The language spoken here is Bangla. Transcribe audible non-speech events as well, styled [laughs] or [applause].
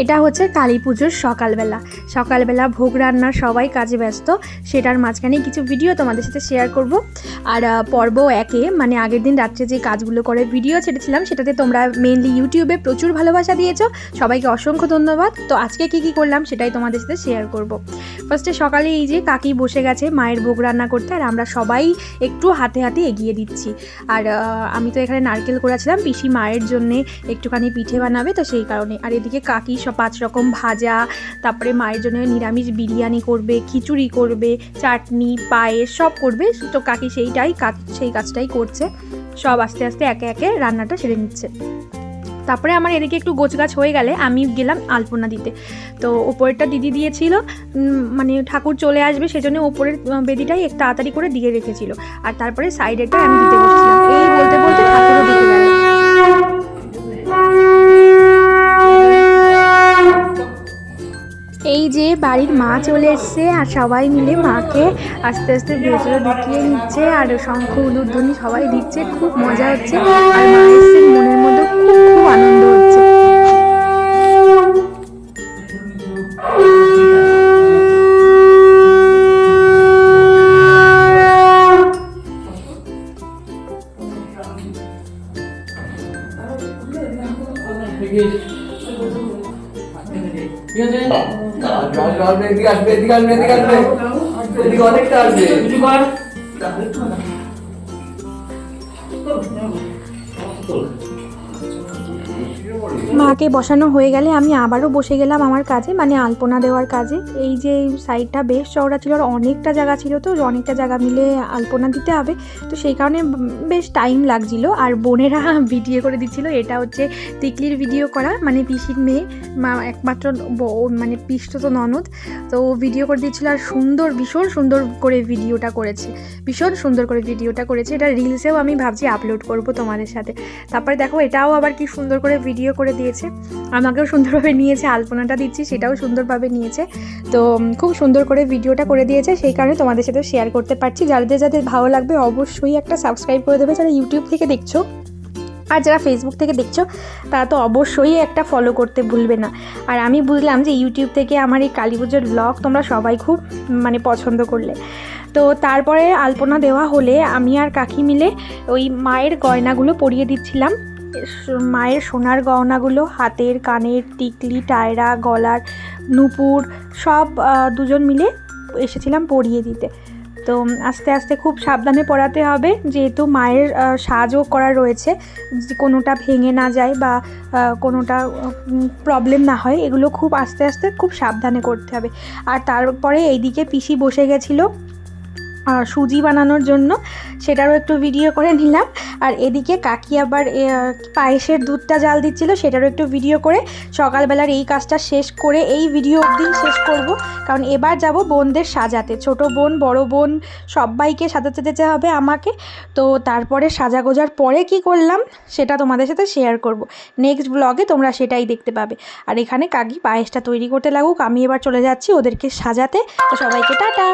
এটা হচ্ছে কালী পুজোর সকালবেলা। সকালবেলা ভোগ রান্না সবাই কাজে ব্যস্ত, সেটার মাঝখানে কিছু ভিডিও তোমাদের সাথে শেয়ার করব। আর পর্ব একে মানে আগের দিন রাত্রে যে কাজগুলো করে ভিডিও ছেড়েছিলাম, সেটাতে তোমরা মেনলি ইউটিউবে প্রচুর ভালোবাসা দিয়েছ। সবাইকে অসংখ্য ধন্যবাদ। তো আজকে কি কি করলাম, সেটাই তোমাদের সাথে শেয়ার করব। ফার্স্টে সকালে এই যে কাকি বসে গেছে মায়ের ভোগ রান্না করতে, আর আমরা সবাই একটু হাতে হাতে এগিয়ে দিচ্ছি। আর আমি তো এখানে নারকেল করেছিলাম পিসি মায়ের জন্যে একটুখানি পিঠে বানাবে, তো সেই কারণে। আর এদিকে কাকি সব পাঁচ রকম ভাজা, তারপরে মায়ের জন্য নিরামিষ বিরিয়ানি করবে, খিচুড়ি করবে, চাটনি, পায়েস সব করবে। তো কাকি সেইটাই কাজ, সেই কাজটাই করছে। সব আস্তে আস্তে একে একে রান্নাটা সেরে নিচ্ছে। তারপরে আমার এদিকে একটু গোছগাছ হয়ে গেলে আমি গেলাম আলপনা দিতে। তো ওপরেরটা দিদি দিয়েছিল মানে ঠাকুর চলে আসবে সেজন্য ওপরের বেদিটাই একটু তাড়াতাড়ি করে দিয়ে রেখেছিল। আর তারপরে সাইডেরটা আমি দিতে বসেছিলাম। এই বলতে বলতে ঠাকুরও দিতে গেল। বাড়ির মা চলে এসছে আর সবাই মিলে মাকে আস্তে আস্তে ভেতরে ঢুকিয়ে নিচ্ছে আর শঙ্খ উলুধ্বনি সবাই দিচ্ছে, খুব মজা হচ্ছে। আর মা মনের মধ্যে খুব খুব আনন্দ হচ্ছে। ঠিক আছে? আসবে এদিকে আসবে এদিকে আসবে এদিকে আসবে। এদিকে অনেকটা আসবে। কিছু কর মাকে বসানো হয়ে গেলে আমি আবারও বসে গেলাম আমার কাজে মানে আলপনা দেওয়ার কাজে। এই যে সাইডটা বেশ চওড়া ছিল আর অনেকটা জায়গা ছিল তো অনেকটা জায়গা মিলে আলপনা দিতে হবে। তো সেই কারণে বেশ টাইম লাগছিল আর বোনেরা [laughs] ভিডিও করে দিচ্ছিল। এটা হচ্ছে তিকলির ভিডিও করা মানে পিসির মেয়ে, মা একমাত্র মানে পিষ্ট তো ননদ। তো ভিডিও করে দিচ্ছিল আর সুন্দর, ভীষণ সুন্দর করে ভিডিওটা করেছে। ভীষণ সুন্দর করে ভিডিওটা করেছে। এটা রিলসেও আমি ভাবছি আপলোড করব তোমাদের সাথে। তারপরে দেখো এটাও আবার কি সুন্দর করে ভিডিও করে দিয়েছে। আমাকেও সুন্দরভাবে নিয়েছে, আলপনাটা দিচ্ছি, সেটাও সুন্দরভাবে নিয়েছে। তো খুব সুন্দর করে ভিডিওটা করে দিয়েছে, সেই কারণে তোমাদের সাথে শেয়ার করতে পারছি। যাদের যাদের ভালো লাগবে অবশ্যই একটা সাবস্ক্রাইব করে দেবে, যারা ইউটিউব থেকে দেখছ আর যারা ফেসবুক থেকে দেখছ, তারা তো অবশ্যই একটা ফলো করতে ভুলবে না। আর আমি বুঝলাম যে ইউটিউব থেকে আমার এই কালী পুজোর ব্লগ তোমরা সবাই খুব মানে পছন্দ করলে। তো তারপরে আলপনা দেওয়া হলে আমি আর কাকি মিলে ওই মায়ের গয়নাগুলো পরিয়ে দিচ্ছিলাম। মায়ের সোনার গহনাগুলো, হাতের, কানের, টিকলি, টায়রা, গলার নুপুর, সব দুজন মিলে এসেছিলাম পরিয়ে দিতে। তো আস্তে আস্তে খুব সাবধানে পড়াতে হবে, যেহেতু মায়ের সাজও করা রয়েছে কোনোটা ভেঙে না যায় বা কোনোটা প্রবলেম না হয়, এগুলো খুব আস্তে আস্তে খুব সাবধানে করতে হবে। আর তারপরে এইদিকে পিসি বসে গেছিল সুজি বানানোর জন্য। সেটারও একটু ভিডিও করে নিলাম। আর এদিকে কাকি আবার পায়েসের দুধটা জাল দিচ্ছিল, সেটারও একটু ভিডিও করে। সকালবেলার এই কাজটা শেষ করে এই ভিডিও অবধি শেষ করব। কারণ এবার যাব বোনদের সাজাতে। ছোট বোন, বড় বোন সবাইকে সাজাতে যেতে হবে আমাকে। তো তারপরে সাজা গোজার পরে কি করলাম, সেটা তোমাদের সাথে শেয়ার করব। নেক্সট ব্লগে তোমরা সেটাই দেখতে পাবে। আর এখানে কাকি পায়েসটা তৈরি করতে লাগুক। আমি এবার চলে যাচ্ছি ওদেরকে সাজাতে। তো সবাইকে টাটা!